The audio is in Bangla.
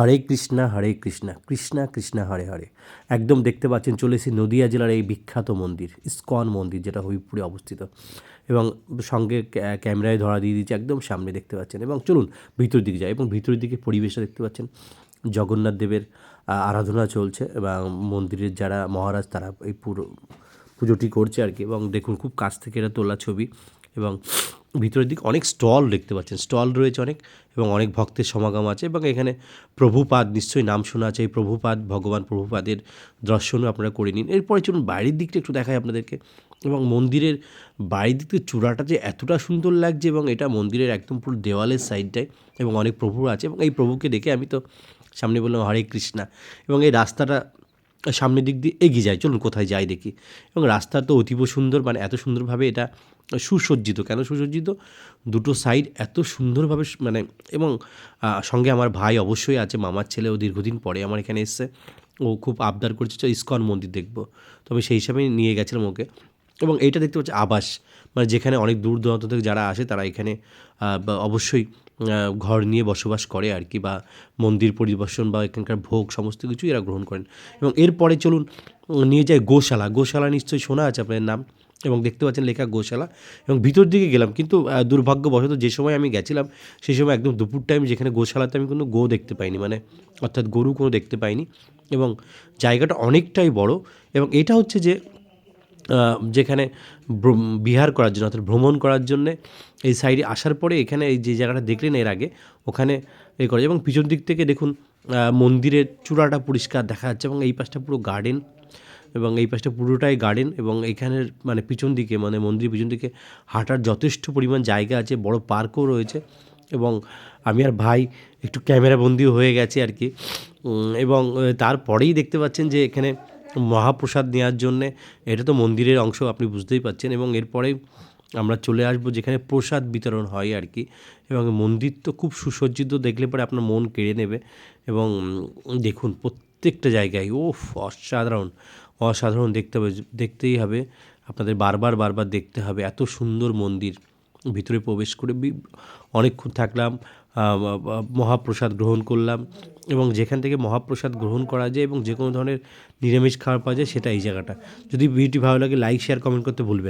হরে কৃষ্ণা হরে কৃষ্ণা কৃষ্ণা কৃষ্ণা, হরে হরে। একদম দেখতে পাচ্ছেন, চলে এসেছি নদিয়া জেলার এই বিখ্যাত মন্দির, ইস্কন মন্দির, যেটা হবিপুরে অবস্থিত। এবং সঙ্গে ক্যামেরায় ধরা দিয়ে দিয়েছে একদম সামনে দেখতে পাচ্ছেন। এবং চলুন ভিতর দিকে যাই, এবং ভিতরের দিকে পরিবেশটা দেখতে পাচ্ছেন। জগন্নাথ দেবের আরাধনা চলছে, এবং মন্দিরের যারা মহারাজ, তারা এই পুরো, পুজোটি করছে আর কি। এবং দেখুন, খুব কাছ থেকে এটা তোলা ছবি। এবং ভিতরের দিকে অনেক স্টল দেখতে পাচ্ছেন। স্টল রয়েছে অনেক এবং অনেক ভক্তের সমাগম আছে এবং এখানে প্রভুপাদ নিশ্চয়ই নাম শোনা আছে। এই প্রভুপাদ, ভগবান প্রভুপাদের দর্শনও আপনারা করে নিন। এরপরে চলুন বাইরের দিকটা একটু দেখায় আপনাদেরকে এবং মন্দিরের বাইরের দিক থেকে চূড়াটা যে এতটা সুন্দর লাগছে এবং এটা মন্দিরের একদম পুরো দেওয়ালের সাইডটায় এবং অনেক প্রভু আছে এবং এই প্রভুকে দেখে আমি তো সামনে বললাম, হরে কৃষ্ণা। এবং এই রাস্তাটা সামনের দিক দিয়ে এগিয়ে যায়। চলুন কোথায় যাই দেখি। এবং রাস্তা তো অতীব সুন্দর মানে এত সুন্দরভাবে এটা সুসজ্জিত। কেন সুসজ্জিত? দুটো সাইড এত সুন্দরভাবে মানে এবং সঙ্গে আমার ভাই অবশ্যই আছে, মামার ছেলে ও দীর্ঘদিন পরে আমার এখানে এসছে। ও খুব আবদার করছে, "চল ইস্কন মন্দির দেখব। তো আমি সেই হিসাবেই নিয়ে গেছিলাম ওকে। এবং এইটা দেখতে পাচ্ছি, আবাস। মানে যেখানে অনেক দূর দূরান্ত থেকে যারা আসে, তারা এখানে অবশ্যই ঘর নিয়ে বসবাস করে আর কি, বা মন্দির পরিদর্শন বা এখানকার ভোগ সমস্ত কিছু এরা গ্রহণ করেন। এবং এরপরে চলুন নিয়ে যায় গোশালা। গোশালা নিশ্চয়ই শোনা আছে আপনার নাম, এবং দেখতে পাচ্ছেন লেখা গোশালা। এবং ভিতর দিকে গেলাম, কিন্তু দুর্ভাগ্যবশত যে সময় আমি গেছিলাম সেই সময় একদম দুপুর টাইম যেখানে গোশালাতে আমি কোনো গো দেখতে পাইনি মানে অর্থাৎ গরু কোনো দেখতে পাইনি। এবং জায়গাটা অনেকটাই বড়, এবং এটা হচ্ছে যে যেখানে বিহার করার জন্য অর্থাৎ ভ্রমণ করার জন্য এই সাইডে আসার পরে এখানে এই যে জায়গাটা দেখলেন এর আগে, ওখানে এ করে এবং পিছন দিক থেকে দেখুন মন্দিরের চূড়াটা পরিষ্কার দেখা যাচ্ছে এবং এই পাশটা পুরো গার্ডেন এবং এই পাশটা পুরোটাই গার্ডেন এবং এখানের মানে পিছন দিকে মানে মন্দিরের পিছন দিকে হাঁটার যথেষ্ট পরিমাণ জায়গা আছে, বড় পার্কও রয়েছে এবং আমি আর ভাই একটু ক্যামেরা বন্দিও হয়ে গেছে আর কি। এবং তারপরেই দেখতে পাচ্ছেন যে এখানে মহাপ্রসাদ নেওয়ার জন্যে এটা তো মন্দিরের অংশ, আপনি বুঝতেই পাচ্ছেন এবং এরপরে আমরা চলে আসব যেখানে প্রসাদ বিতরণ হয় আর কি। এবং মন্দির তো খুব সুসজ্জিত, দেখলে পরে আপনার মন কেড়ে নেবে। এবং দেখুন, প্রত্যেকটা জায়গায় ওফ অসাধারণ অসাধারণ দেখতে হবে, দেখতেই হবে। আপনাদের বারবার বারবার দেখতে হবে, এত সুন্দর মন্দির। ভিতরে প্রবেশ করে অনেকক্ষণ থাকলাম মহাপ্রসাদ গ্রহণ করলাম এবং যেখান থেকে মহাপ্রসাদ গ্রহণ করা যায় এবং যে কোনো ধরনের নিরামিষ খাবার পাওয়া যায় সেটা এই জায়গাটা যদি ভিডিওটি ভালো লাগে লাইক শেয়ার কমেন্ট করতে ভুলবেন।